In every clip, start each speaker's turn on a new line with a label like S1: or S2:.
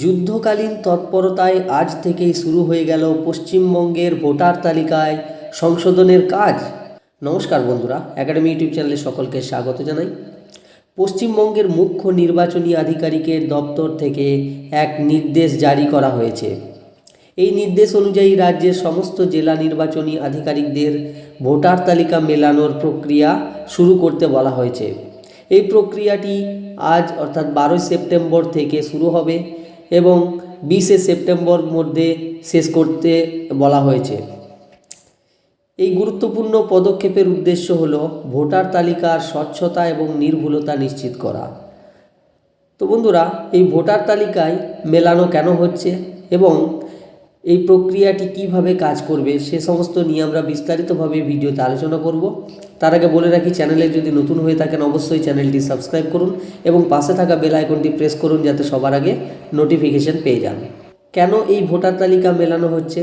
S1: যুদ্ধকালীন তৎপরতায় আজ থেকেই শুরু হয়ে গেল পশ্চিমবঙ্গের ভোটার তালিকায় সংশোধনের কাজ। নমস্কার বন্ধুরা একাডেমি ইউটিউব চ্যানেলে সকলকে স্বাগত জানাই। পশ্চিমবঙ্গের মুখ্য নির্বাচনী আধিকারিকের দপ্তর থেকে এক নির্দেশ জারি করা হয়েছে। এই নির্দেশ অনুযায়ী রাজ্যের সমস্ত জেলা নির্বাচনী আধিকারিকদের ভোটার তালিকা মেলানোর প্রক্রিয়া শুরু করতে বলা হয়েছে। এই প্রক্রিয়াটি আজ, অর্থাৎ বারোই সেপ্টেম্বর থেকে শুরু হবে। এবং বিশে সেপ্টেম্বর মধ্যে শেষ করতে বলা হয়েছে। এই গুরুত্বপূর্ণ পদক্ষেপের উদ্দেশ্য হল ভোটার তালিকার স্বচ্ছতা এবং নির্ভুলতা নিশ্চিত করা। তো বন্ধুরা, এই ভোটার তালিকায় মেলানো কেন হচ্ছে এবং এই প্রক্রিয়াটি কীভাবে কাজ করবে, সে সমস্ত নিয়ে আমরা বিস্তারিতভাবে ভিডিওতে আলোচনা করব। তার আগে বলে রাখি, চ্যানেলে যদি নতুন হয়ে থাকেন, অবশ্যই চ্যানেলটি সাবস্ক্রাইব করুন এবং পাশে থাকা বেল আইকনটি প্রেস করুন যাতে সবার আগে নোটিফিকেশন পেয়ে যান। কেন এই ভোটার তালিকা মেলানো হচ্ছে?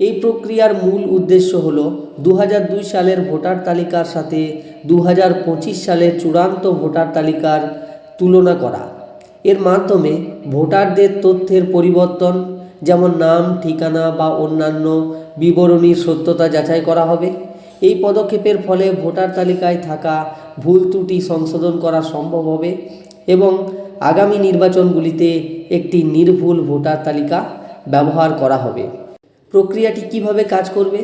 S1: এই প্রক্রিয়ার মূল উদ্দেশ্য হল দু হাজার দুই সালের ভোটার তালিকার সাথে দু হাজার পঁচিশ সালের চূড়ান্ত ভোটার তালিকার তুলনা করা। এর মাধ্যমে ভোটারদের তথ্যের পরিবর্তন যেমন নাম, ঠিকানা বা অন্যান্য বিবরণীর সত্যতা যাচাই করা হবে। এই পদক্ষেপের ফলে ভোটার তালিকায় থাকা ভুল ত্রুটি সংশোধন করা সম্ভব হবে এবং আগামী নির্বাচনগুলিতে একটি নির্ভুল ভোটার তালিকা ব্যবহার করা হবে। প্রক্রিয়াটি কীভাবে কাজ করবে?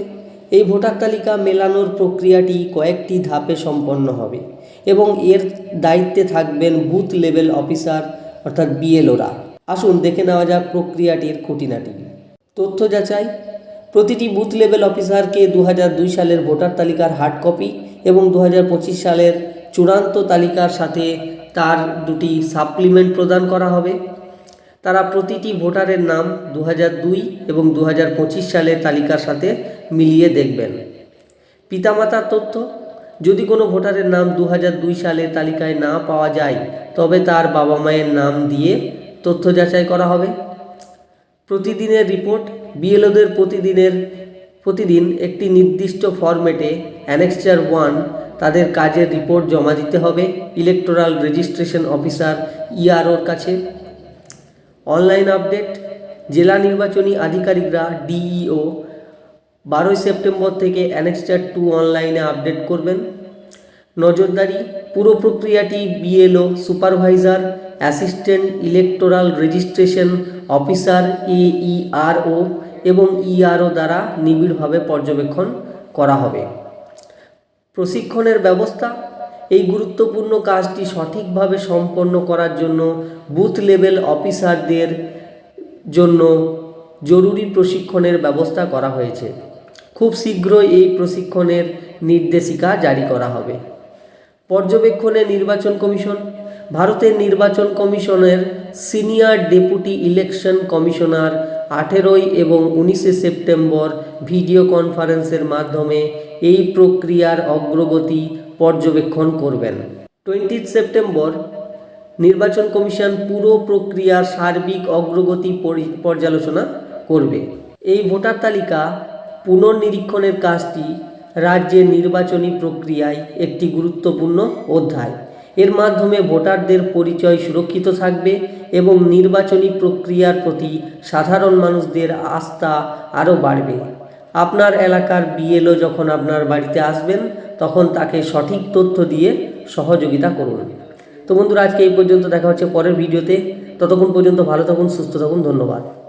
S1: এই ভোটার তালিকা মেলানোর প্রক্রিয়াটি কয়েকটি ধাপে সম্পন্ন হবে এবং এর দায়িত্বে থাকবেন বুথ লেভেল অফিসার, অর্থাৎ বিএলওরা। আসুন দেখে নেওয়া যাক প্রক্রিয়াটির খুঁটিনাটি। তথ্য যাচাই। প্রতিটি বুথ লেভেল অফিসারকে দু সালের ভোটার তালিকার হার্ড কপি এবং দু হাজার পঁচিশ সালের চূড়ান্ত তালিকার সাথে তার দুটি সাপ্লিমেন্ট প্রদান করা হবে। তারা প্রতিটি ভোটারের নাম দু এবং দু হাজার পঁচিশ সালের তালিকার সাথে মিলিয়ে দেখবেন। পিতামাতার তথ্য। যদি কোনো ভোটারের নাম দু সালের তালিকায় না পাওয়া যায়, তবে তার বাবা মায়ের নাম দিয়ে তথ্য যাচাই করা হবে। প্রতিদিনের রিপোর্ট বিএলওদের প্রতিদিনের, প্রতিদিন একটি নির্দিষ্ট ফরম্যাটে অ্যানেক্সচার ওয়ান তাদের কাজের রিপোর্ট জমা দিতে হবে। ইলেকটোরাল রেজিস্ট্রেশন অফিসার ইআরওর কাছে। অনলাইন আপডেট জেলা নির্বাচনী আধিকারিকরা ডিইও বারোই সেপ্টেম্বর থেকে অ্যানেক্সচার টু অনলাইনে আপডেট করবেন। নজরদারি, পুরো প্রক্রিয়াটি BLO supervisor assistant electoral registration officer A AERO এবং ইআরও দ্বারা নিবিড়ভাবে পর্যবেক্ষণ করা হবে। প্রশিক্ষণের ব্যবস্থা। এই গুরুত্বপূর্ণ কাজটি সঠিকভাবে সম্পন্ন করার জন্য বুথ লেভেল অফিসারদের জন্য জরুরি প্রশিক্ষণের ব্যবস্থা করা হয়েছে। খুব শীঘ্রই এই প্রশিক্ষণের নির্দেশিকা জারি করা হবে। পর্যবেক্ষণে নির্বাচন কমিশন, ভারতের নির্বাচন কমিশনের সিনিয়র ডেপুটি ইলেকশন কমিশনার আঠেরোই এবং উনিশে সেপ্টেম্বর ভিডিও কনফারেন্সের মাধ্যমে এই প্রক্রিয়ার অগ্রগতি পর্যবেক্ষণ করবেন। টোয়েন্টি সেপ্টেম্বর, নির্বাচন কমিশন পুরো প্রক্রিয়ার সার্বিক অগ্রগতি পরি- পর্যালোচনা করবে। এই ভোটার তালিকা পুনর্নিরীক্ষণের কাজটি রাজ্যের নির্বাচনী প্রক্রিয়ায় একটি গুরুত্বপূর্ণ অধ্যায়। এর মাধ্যমে ভোটারদের পরিচয় সুরক্ষিত থাকবে এবং নির্বাচনী প্রক্রিয়ার প্রতি সাধারণ মানুষদের আস্থা আরও বাড়বে। আপনার এলাকার বিএলও যখন আপনার বাড়িতে আসবেন, তখন তাকে সঠিক তথ্য দিয়ে সহযোগিতা করুন। তো বন্ধুরা, আজকে এই পর্যন্ত দেখা হচ্ছে পরের ভিডিওতে। ততক্ষণ পর্যন্ত ভালো থাকুন, সুস্থ থাকুন, ধন্যবাদ।